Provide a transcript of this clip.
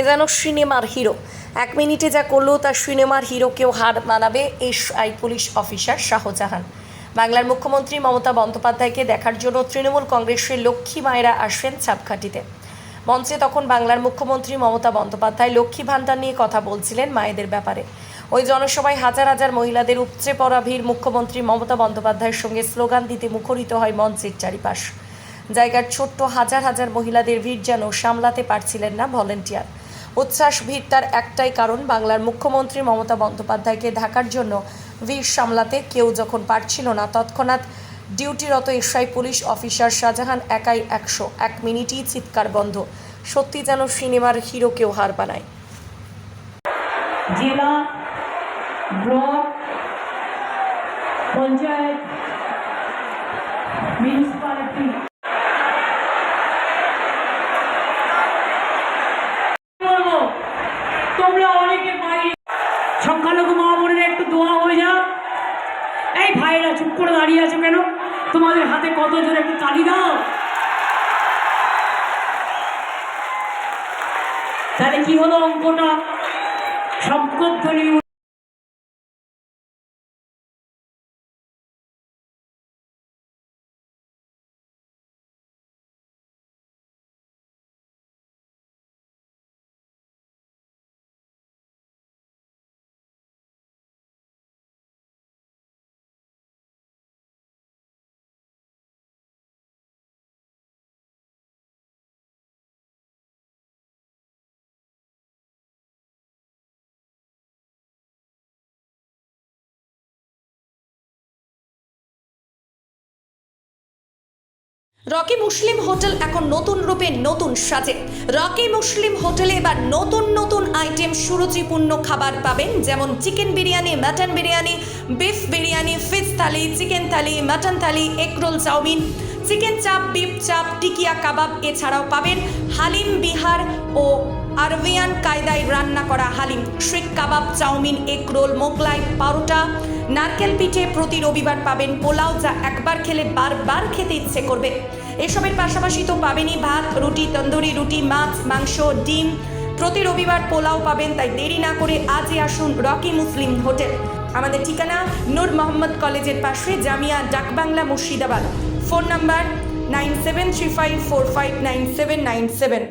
এ যেন সিনেমার হিরো। এক মিনিটে যা করল, তার সিনেমার হিরোকেও হার মানাবে এসআই পুলিশ অফিসার শাহজাহান। বাংলার মুখ্যমন্ত্রী মমতা বন্দ্যোপাধ্যায়কে দেখার জন্য তৃণমূল কংগ্রেসের লক্ষ্মী মায়েরা আসবেন ছাপখাটিতে। মঞ্চে তখন বাংলার মুখ্যমন্ত্রী মমতা বন্দ্যোপাধ্যায় লক্ষ্মী ভাণ্ডার নিয়ে কথা বলছিলেন মায়েদের ব্যাপারে। ওই জনসভায় হাজার হাজার মহিলাদের উপচে পড়া ভিড় মুখ্যমন্ত্রী মমতা বন্দ্যোপাধ্যায়ের সঙ্গে স্লোগান দিতে মুখরিত হয় মঞ্চের চারিপাশ। জায়গার ছোট্ট হাজার হাজার মহিলাদের ভিড় যেন সামলাতে পারছিলেন না ভলেন্টিয়ার। উচ্ছ্বাস, ভিড় তার একটাই কারণ। বাংলার মুখ্যমন্ত্রী মমতা বন্দ্যোপাধ্যায়কে ঢাকার জন্য ভিড় সামলাতে কেউ যখন পারছিল না, তৎক্ষণাৎ ডিউটিরত এসআই পুলিশ অফিসার শাহজাহান একাই একশো এক মিনিটই চিৎকার বন্ধ। সত্যি যেন সিনেমার হিরোকেও হার বানায় জেলা ব্লক পঞ্চায়েত মিউনিসিপালিটি তোমরা অনেকে পাই সংখ্যালঘু মহামনের একটু দোয়া হয়ে যাও এই ভাইরা চুপ করে দাঁড়িয়ে আছো কেন? তোমাদের হাতে কত জোরে একটু তালি দাও। তাহলে কি হলো অঙ্কটা? সম্পদধ্বনি রকি মুসলিম হোটেল এখন নতুন রূপে নতুন সাজে। রকি মুসলিম হোটেলে এবার নতুন নতুন আইটেম সুরুচিপূর্ণ খাবার পাবেন, যেমন chicken biryani, mutton biryani, beef biryani fish thali, chicken thali, mutton thali, egg roll chowmein. Chicken chaap beef chaap, tikia kebab এছাড়াও পাবেন হালিম বিহার ও আরবিয়ান কায়দায় রান্না করা haleem. Seekh kebab, chowmein, egg roll, Mughlai paratha নারকেল পিঠে প্রতি রবিবার পাবেন পোলাও যা একবার খেলে বারবার খেতে ইচ্ছে করবে। এসবের পাশাপাশি তো পাবেনই ভাত, রুটি, তন্দুরি, রুটি, মাছ, মাংস, ডিম প্রতি রবিবার পোলাও পাবেন, তাই দেরি না করে আজই আসুন রকি মুসলিম হোটেল। আমাদের ঠিকানা নূর মোহাম্মদ কলেজের পাশে, Jamia Dakbangla Murshidabad. Phone number nine seven three five four five nine seven nine seven.